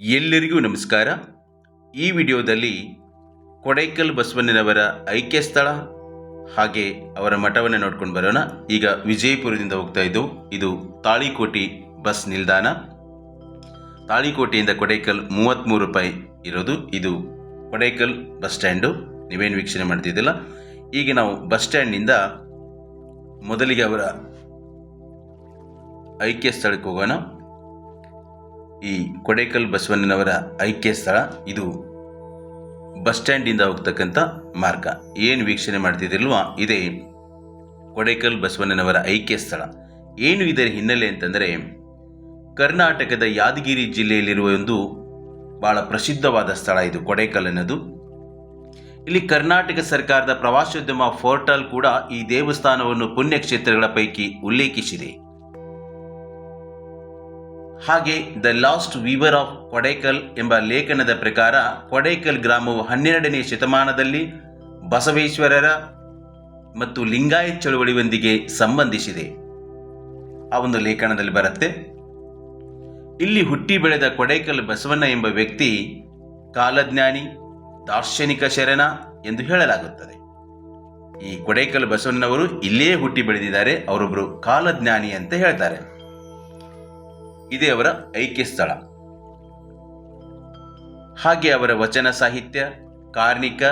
ಎಲ್ಲರಿಗೂ ನಮಸ್ಕಾರ. ಈ ವಿಡಿಯೋದಲ್ಲಿ ಕೊಡೈಕಲ್ ಬಸವಣ್ಣನವರ ಐಕ್ಯ ಸ್ಥಳ ಹಾಗೆ ಅವರ ಮಠವನ್ನು ನೋಡ್ಕೊಂಡು ಬರೋಣ. ಈಗ ವಿಜಯಪುರದಿಂದ ಹೋಗ್ತಾ ಇದ್ದು, ಇದು ತಾಳಿಕೋಟಿ ಬಸ್ ನಿಲ್ದಾಣ. ತಾಳಿಕೋಟೆಯಿಂದ ಕೊಡೈಕಲ್ ಮೂವತ್ತ್ಮೂರು ರೂಪಾಯಿ ಇರೋದು. ಇದು ಕೊಡೈಕಲ್ ಬಸ್ ಸ್ಟ್ಯಾಂಡು. ನೀವೇನು ವೀಕ್ಷಣೆ ಮಾಡ್ತಿದ್ದಿಲ್ಲ. ಈಗ ನಾವು ಬಸ್ ಸ್ಟ್ಯಾಂಡ್ನಿಂದ ಮೊದಲಿಗೆ ಅವರ ಐಕ್ಯ ಸ್ಥಳಕ್ಕೆ ಹೋಗೋಣ. ಈ ಕೊಡೈಕಲ್ ಬಸವಣ್ಣನವರ ಐಕ್ಯ ಸ್ಥಳ ಇದು ಬಸ್ ಸ್ಟ್ಯಾಂಡಿಂದ ಹೋಗ್ತಕ್ಕಂಥ ಮಾರ್ಗ. ಏನು ವೀಕ್ಷಣೆ ಮಾಡ್ತಿದ್ದಿಲ್ವಾ ಇದೇ ಕೊಡೈಕಲ್ ಬಸವಣ್ಣನವರ ಐಕ್ಯ ಸ್ಥಳ. ಏನು ಇದರ ಹಿನ್ನೆಲೆ ಅಂತಂದರೆ, ಕರ್ನಾಟಕದ ಯಾದಗಿರಿ ಜಿಲ್ಲೆಯಲ್ಲಿರುವ ಒಂದು ಬಹಳ ಪ್ರಸಿದ್ಧವಾದ ಸ್ಥಳ ಇದು ಕೊಡೈಕಲ್ ಅನ್ನೋದು. ಇಲ್ಲಿ ಕರ್ನಾಟಕ ಸರ್ಕಾರದ ಪ್ರವಾಸೋದ್ಯಮ ಪೋರ್ಟಲ್ ಕೂಡ ಈ ದೇವಸ್ಥಾನವನ್ನು ಪುಣ್ಯಕ್ಷೇತ್ರಗಳ ಪೈಕಿ ಉಲ್ಲೇಖಿಸಿದೆ. ಹಾಗೆ the last weaver of Kodaikanal ಎಂಬ ಲೇಖನದ ಪ್ರಕಾರ ಕೊಡೈಕಲ್ ಗ್ರಾಮವು ಹನ್ನೆರಡನೇ ಶತಮಾನದಲ್ಲಿ ಬಸವೇಶ್ವರರ ಮತ್ತು ಲಿಂಗಾಯತ್ ಚಳುವಳಿಯೊಂದಿಗೆ ಸಂಬಂಧಿಸಿದೆ. ಆ ಒಂದು ಲೇಖನದಲ್ಲಿ ಬರುತ್ತೆ, ಇಲ್ಲಿ ಹುಟ್ಟಿ ಬೆಳೆದ ಕೊಡೈಕಲ್ ಬಸವಣ್ಣ ಎಂಬ ವ್ಯಕ್ತಿ ಕಾಲಜ್ಞಾನಿ, ದಾರ್ಶನಿಕ ಶರಣ ಎಂದು ಹೇಳಲಾಗುತ್ತದೆ. ಈ ಕೊಡೈಕಲ್ ಬಸವಣ್ಣನವರು ಇಲ್ಲೇ ಹುಟ್ಟಿ ಬೆಳೆದಿದ್ದಾರೆ ಅವರೊಬ್ಬರು ಕಾಲಜ್ಞಾನಿ ಅಂತ ಹೇಳ್ತಾರೆ. ಇದೇ ಅವರ ಐಕ್ಯ ಸ್ಥಳ. ಹಾಗೆ ಅವರ ವಚನ ಸಾಹಿತ್ಯ, ಕಾರ್ಣಿಕ,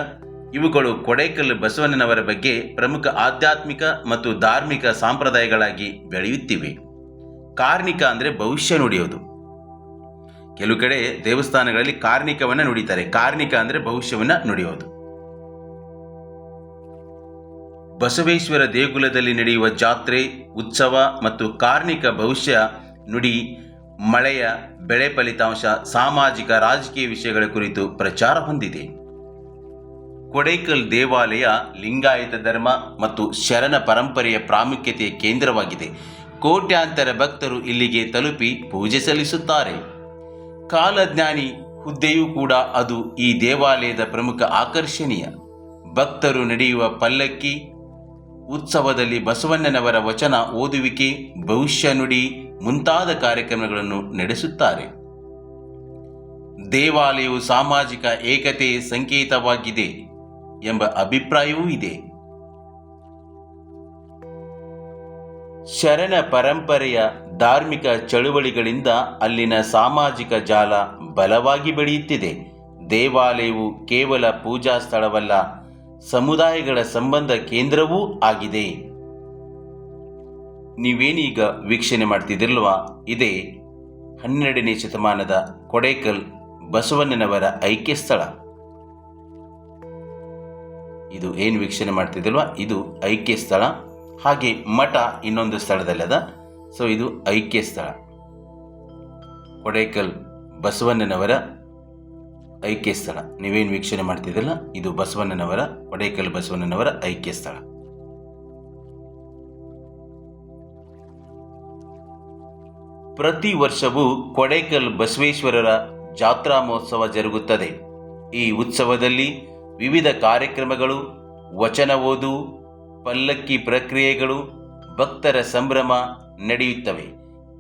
ಇವುಗಳು ಕೊಡೈಕಲ್ ಬಸವಣ್ಣನವರ ಬಗ್ಗೆ ಪ್ರಮುಖ ಆಧ್ಯಾತ್ಮಿಕ ಮತ್ತು ಧಾರ್ಮಿಕ ಸಂಪ್ರದಾಯಗಳಾಗಿ ಬೆಳೆಯುತ್ತಿವೆ. ಕಾರ್ಣಿಕ ಅಂದರೆ ಭವಿಷ್ಯ ನುಡಿಯೋದು. ಕೆಲವು ಕಡೆ ದೇವಸ್ಥಾನಗಳಲ್ಲಿ ಕಾರ್ಣಿಕವನ್ನು ನುಡಿತಾರೆ. ಕಾರ್ಣಿಕ ಅಂದರೆ ಭವಿಷ್ಯವನ್ನು ನುಡಿಯೋದು. ಬಸವೇಶ್ವರ ದೇಗುಲದಲ್ಲಿ ನಡೆಯುವ ಜಾತ್ರೆ, ಉತ್ಸವ ಮತ್ತು ಕಾರ್ಣಿಕ ಭವಿಷ್ಯ ನುಡಿ ಮಳೆಯ ಬೆಳೆ ಫಲಿತಾಂಶ, ಸಾಮಾಜಿಕ, ರಾಜಕೀಯ ವಿಷಯಗಳ ಕುರಿತು ಪ್ರಚಾರ ಹೊಂದಿದೆ. ಕೊಡೈಕಲ್ ದೇವಾಲಯ ಲಿಂಗಾಯತ ಧರ್ಮ ಮತ್ತು ಶರಣ ಪರಂಪರೆಯ ಪ್ರಾಮುಖ್ಯತೆಯ ಕೇಂದ್ರವಾಗಿದೆ. ಕೋಟ್ಯಾಂತರ ಭಕ್ತರು ಇಲ್ಲಿಗೆ ತಲುಪಿ ಪೂಜೆ ಸಲ್ಲಿಸುತ್ತಾರೆ. ಕಾಲಜ್ಞಾನಿ ಹುದ್ದೆಯೂ ಕೂಡ ಅದು ಈ ದೇವಾಲಯದ ಪ್ರಮುಖ ಆಕರ್ಷಣೀಯ. ಭಕ್ತರು ನಡೆಯುವ ಪಲ್ಲಕ್ಕಿ, ಉತ್ಸವದಲ್ಲಿ ಬಸವಣ್ಣನವರ ವಚನ ಓದುವಿಕೆ, ಭವಿಷ್ಯ ನುಡಿ ಮುಂತಾದ ಕಾರ್ಯಕ್ರಮಗಳನ್ನು ನಡೆಸುತ್ತಾರೆ. ದೇವಾಲಯವು ಸಾಮಾಜಿಕ ಏಕತೆ ಸಂಕೇತವಾಗಿದೆ ಎಂಬ ಅಭಿಪ್ರಾಯವೂ ಇದೆ. ಶರಣ ಪರಂಪರೆಯ ಧಾರ್ಮಿಕ ಚಳುವಳಿಗಳಿಂದ ಅಲ್ಲಿನ ಸಾಮಾಜಿಕ ಜಾಲ ಬಲವಾಗಿ ಬೆಳೆಯುತ್ತಿದೆ. ದೇವಾಲಯವು ಕೇವಲ ಪೂಜಾ ಸ್ಥಳವಲ್ಲ, ಸಮುದಾಯಗಳ ಸಂಬಂಧ ಕೇಂದ್ರವೂ ಆಗಿದೆ. ನೀವೇನೀಗ ವೀಕ್ಷಣೆ ಮಾಡ್ತಿದ್ದಿಲ್ವಾ ಇದೇ ಹನ್ನೆರಡನೇ ಶತಮಾನದ ಕೊಡೈಕಲ್ ಬಸವಣ್ಣನವರ ಐಕ್ಯ ಸ್ಥಳ. ಇದು ಏನು ವೀಕ್ಷಣೆ ಮಾಡ್ತಿದ್ದಿಲ್ವಾ ಇದು ಐಕ್ಯ ಸ್ಥಳ. ಹಾಗೆ ಮಠ ಇನ್ನೊಂದು ಸ್ಥಳದಲ್ಲದ, ಸೊ ಇದು ಐಕ್ಯ ಸ್ಥಳ. ಕೊಡೈಕಲ್ ಬಸವಣ್ಣನವರ ಐಕ್ಯ ಸ್ಥಳ. ನೀವೇನು ವೀಕ್ಷಣೆ ಮಾಡ್ತಿದ್ದಿಲ್ಲ ಇದು ಬಸವಣ್ಣನವರ, ಕೊಡೈಕಲ್ ಬಸವಣ್ಣನವರ ಐಕ್ಯ ಸ್ಥಳ. ಪ್ರತಿ ವರ್ಷವೂ ಕೊಡೈಕಲ್ ಬಸವೇಶ್ವರರ ಜಾತ್ರಾ ಮಹೋತ್ಸವ ಜರುಗುತ್ತದೆ. ಈ ಉತ್ಸವದಲ್ಲಿ ವಿವಿಧ ಕಾರ್ಯಕ್ರಮಗಳು, ವಚನ ಓದು, ಪಲ್ಲಕ್ಕಿ ಪ್ರಕ್ರಿಯೆಗಳು, ಭಕ್ತರ ಸಂಭ್ರಮ ನಡೆಯುತ್ತವೆ.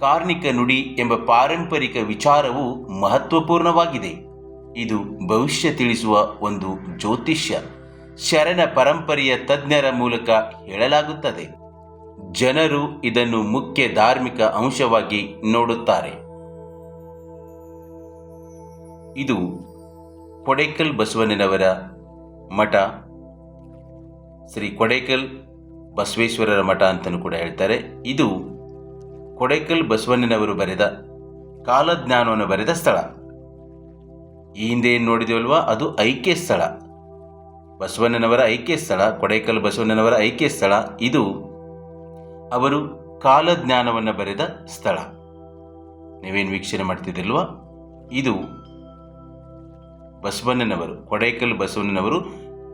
ಕಾರ್ಣಿಕ ನುಡಿ ಎಂಬ ಪಾರಂಪರಿಕ ವಿಚಾರವು ಮಹತ್ವಪೂರ್ಣವಾಗಿದೆ. ಇದು ಭವಿಷ್ಯ ತಿಳಿಸುವ ಒಂದು ಜ್ಯೋತಿಷ್ಯ. ಶರಣ ಪರಂಪರೆಯ ತಜ್ಞರ ಮೂಲಕ ಹೇಳಲಾಗುತ್ತದೆ. ಜನರು ಇದನ್ನು ಮುಖ್ಯ ಧಾರ್ಮಿಕ ಅಂಶವಾಗಿ ನೋಡುತ್ತಾರೆ. ಇದು ಕೊಡೇಕಲ್ ಬಸವಣ್ಣನವರ ಮಠ. ಶ್ರೀ ಕೊಡೇಕಲ್ ಬಸವೇಶ್ವರರ ಮಠ ಅಂತಲೂ ಕೂಡ ಹೇಳ್ತಾರೆ. ಇದು ಕೊಡೇಕಲ್ ಬಸವಣ್ಣನವರು ಬರೆದ ಕಾಲಜ್ಞಾನವನ್ನು ಬರೆದ ಸ್ಥಳ. ಈ ಹಿಂದೆ ಏನು ನೋಡಿದೇವಲ್ವಾ? ಅದು ಐಕ್ಯ ಸ್ಥಳ. ಬಸವಣ್ಣನವರ ಐಕ್ಯ ಸ್ಥಳ, ಕೊಡೈಕಲ್ ಬಸವಣ್ಣನವರ ಐಕ್ಯ ಸ್ಥಳ. ಇದು ಅವರು ಕಾಲಜ್ಞಾನವನ್ನು ಬರೆದ ಸ್ಥಳ. ನೀವೇನು ವೀಕ್ಷಣೆ ಮಾಡ್ತಿದ್ದಿಲ್ವಾ? ಇದು ಬಸವಣ್ಣನವರು, ಕೊಡೈಕಲ್ ಬಸವಣ್ಣನವರು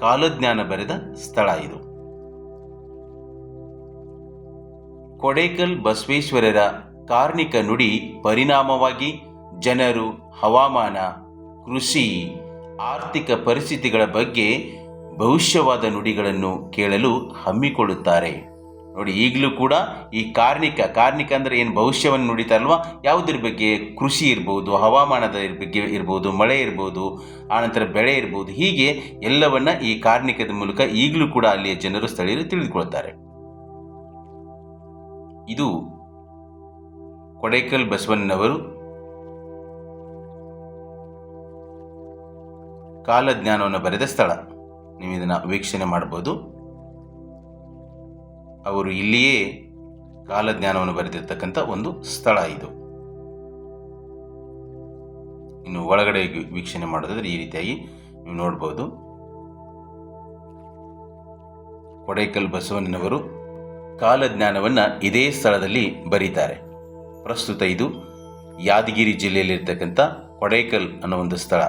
ಕಾಲಜ್ಞಾನ ಬರೆದ ಸ್ಥಳ ಇದು. ಕೊಡೈಕಲ್ ಬಸವೇಶ್ವರರ ಕಾರ್ಣಿಕ ನುಡಿ ಪರಿಣಾಮವಾಗಿ ಜನರು, ಹವಾಮಾನ, ಕೃಷಿ, ಆರ್ಥಿಕ ಪರಿಸ್ಥಿತಿಗಳ ಬಗ್ಗೆ ಭವಿಷ್ಯವಾದ ನುಡಿಗಳನ್ನು ಕೇಳಲು ಹಮ್ಮಿಕೊಳ್ಳುತ್ತಾರೆ. ನೋಡಿ, ಈಗಲೂ ಕೂಡ ಈ ಕಾರ್ಣಿಕ ಕಾರ್ಣಿಕ ಅಂದರೆ ಏನು, ಭವಿಷ್ಯವನ್ನು ನುಡಿತಾರಲ್ವ ಯಾವುದ್ರ ಬಗ್ಗೆ? ಕೃಷಿ ಇರ್ಬೋದು, ಹವಾಮಾನದ ಬಗ್ಗೆ ಇರ್ಬೋದು, ಮಳೆ ಇರ್ಬೋದು ಆನಂತರ ಬೆಳೆ ಇರ್ಬೋದು, ಹೀಗೆ ಎಲ್ಲವನ್ನು ಈ ಕಾರ್ಣಿಕದ ಮೂಲಕ ಈಗಲೂ ಕೂಡ ಅಲ್ಲಿಯ ಜನರು, ಸ್ಥಳೀಯರು ತಿಳಿದುಕೊಳ್ತಾರೆ ಇದು ಕೊಡೈಕಲ್ ಬಸವಣ್ಣನವರು ಕಾಲಜ್ಞಾನವನ್ನು ಬರೆದ ಸ್ಥಳ. ನೀವು ಇದನ್ನು ವೀಕ್ಷಣೆ ಮಾಡ್ಬೋದು. ಅವರು ಇಲ್ಲಿಯೇ ಕಾಲಜ್ಞಾನವನ್ನು ಬರೆದಿರ್ತಕ್ಕಂಥ ಒಂದು ಸ್ಥಳ ಇದು. ಇನ್ನು ಒಳಗಡೆ ವೀಕ್ಷಣೆ ಮಾಡೋದಾದ್ರೆ ಈ ರೀತಿಯಾಗಿ ನೀವು ನೋಡ್ಬೋದು. ಕೊಡೈಕಲ್ ಬಸವಣ್ಣನವರು ಕಾಲಜ್ಞಾನವನ್ನು ಇದೇ ಸ್ಥಳದಲ್ಲಿ ಬರೀತಾರೆ. ಪ್ರಸ್ತುತ ಇದು ಯಾದಗಿರಿ ಜಿಲ್ಲೆಯಲ್ಲಿರ್ತಕ್ಕಂಥ ಕೊಡೈಕಲ್ ಅನ್ನೋ ಒಂದು ಸ್ಥಳ.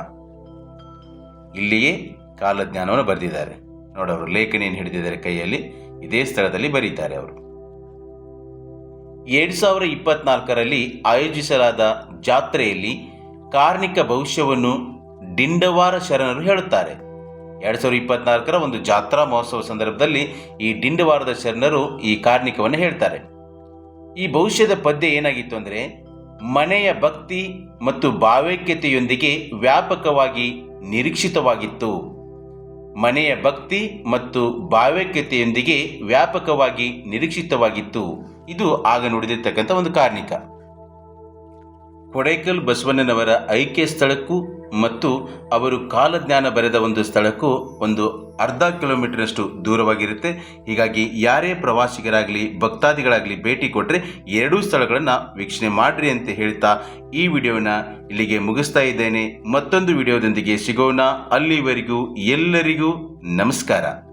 ಇಲ್ಲಿಯೇ ಕಾಲಜ್ಞಾನವನ್ನು ಬರೆದಿದ್ದಾರೆ. ನೋಡವರು ಲೇಖನಿಯನ್ನು ಹಿಡಿದಿದ್ದಾರೆ ಕೈಯಲ್ಲಿ. ಇದೇ ಸ್ಥಳದಲ್ಲಿ ಬರೀತಾರೆ ಅವರು. ಎರಡು ಸಾವಿರ ಇಪ್ಪತ್ನಾಲ್ಕರಲ್ಲಿ ಆಯೋಜಿಸಲಾದ ಜಾತ್ರೆಯಲ್ಲಿ ಕಾರ್ಣಿಕ ಭವಿಷ್ಯವನ್ನು ಡಿಂಡವಾರ ಶರಣರು ಹೇಳುತ್ತಾರೆ. ಎರಡು ಸಾವಿರದ ಇಪ್ಪತ್ನಾಲ್ಕರ ಒಂದು ಜಾತ್ರಾ ಮಹೋತ್ಸವ ಸಂದರ್ಭದಲ್ಲಿ ಈ ಡಿಂಡವಾರದ ಶರಣರು ಈ ಕಾರ್ಣಿಕವನ್ನು ಹೇಳ್ತಾರೆ. ಈ ಭವಿಷ್ಯದ ಪದ್ಯ ಏನಾಗಿತ್ತು ಅಂದರೆ, ಮನೆಯ ಭಕ್ತಿ ಮತ್ತು ಭಾವೈಕ್ಯತೆಯೊಂದಿಗೆ ವ್ಯಾಪಕವಾಗಿ ನಿರೀಕ್ಷಿತವಾಗಿತ್ತು. ಮನೆಯ ಭಕ್ತಿ ಮತ್ತು ಭಾವೈಕ್ಯತೆಯೊಂದಿಗೆ ವ್ಯಾಪಕವಾಗಿ ನಿರೀಕ್ಷಿತವಾಗಿತ್ತು. ಇದು ಆಗ ನುಡಿದಿರ್ತಕ್ಕಂಥ ಒಂದು ಕಾರ್ಣಿಕ. ಕೊಡೈಕಲ್ ಬಸವಣ್ಣನವರ ಐಕ್ಯ ಸ್ಥಳಕ್ಕೂ ಮತ್ತು ಅವರು ಕಾಲಜ್ಞಾನ ಬರೆದ ಒಂದು ಸ್ಥಳಕ್ಕೂ ಒಂದು ಅರ್ಧ ಕಿಲೋಮೀಟರ್ನಷ್ಟು ದೂರವಾಗಿರುತ್ತೆ. ಹೀಗಾಗಿ ಯಾರೇ ಪ್ರವಾಸಿಗರಾಗಲಿ, ಭಕ್ತಾದಿಗಳಾಗಲಿ ಭೇಟಿ ಕೊಟ್ಟರೆ ಎರಡೂ ಸ್ಥಳಗಳನ್ನು ವೀಕ್ಷಣೆ ಮಾಡಿರಿ ಅಂತ ಹೇಳ್ತಾ ಈ ವಿಡಿಯೋನ ಇಲ್ಲಿಗೆ ಮುಗಿಸ್ತಾ ಇದ್ದೇನೆ. ಮತ್ತೊಂದು ವಿಡಿಯೋದೊಂದಿಗೆ ಸಿಗೋಣ. ಅಲ್ಲಿವರೆಗೂ ಎಲ್ಲರಿಗೂ ನಮಸ್ಕಾರ.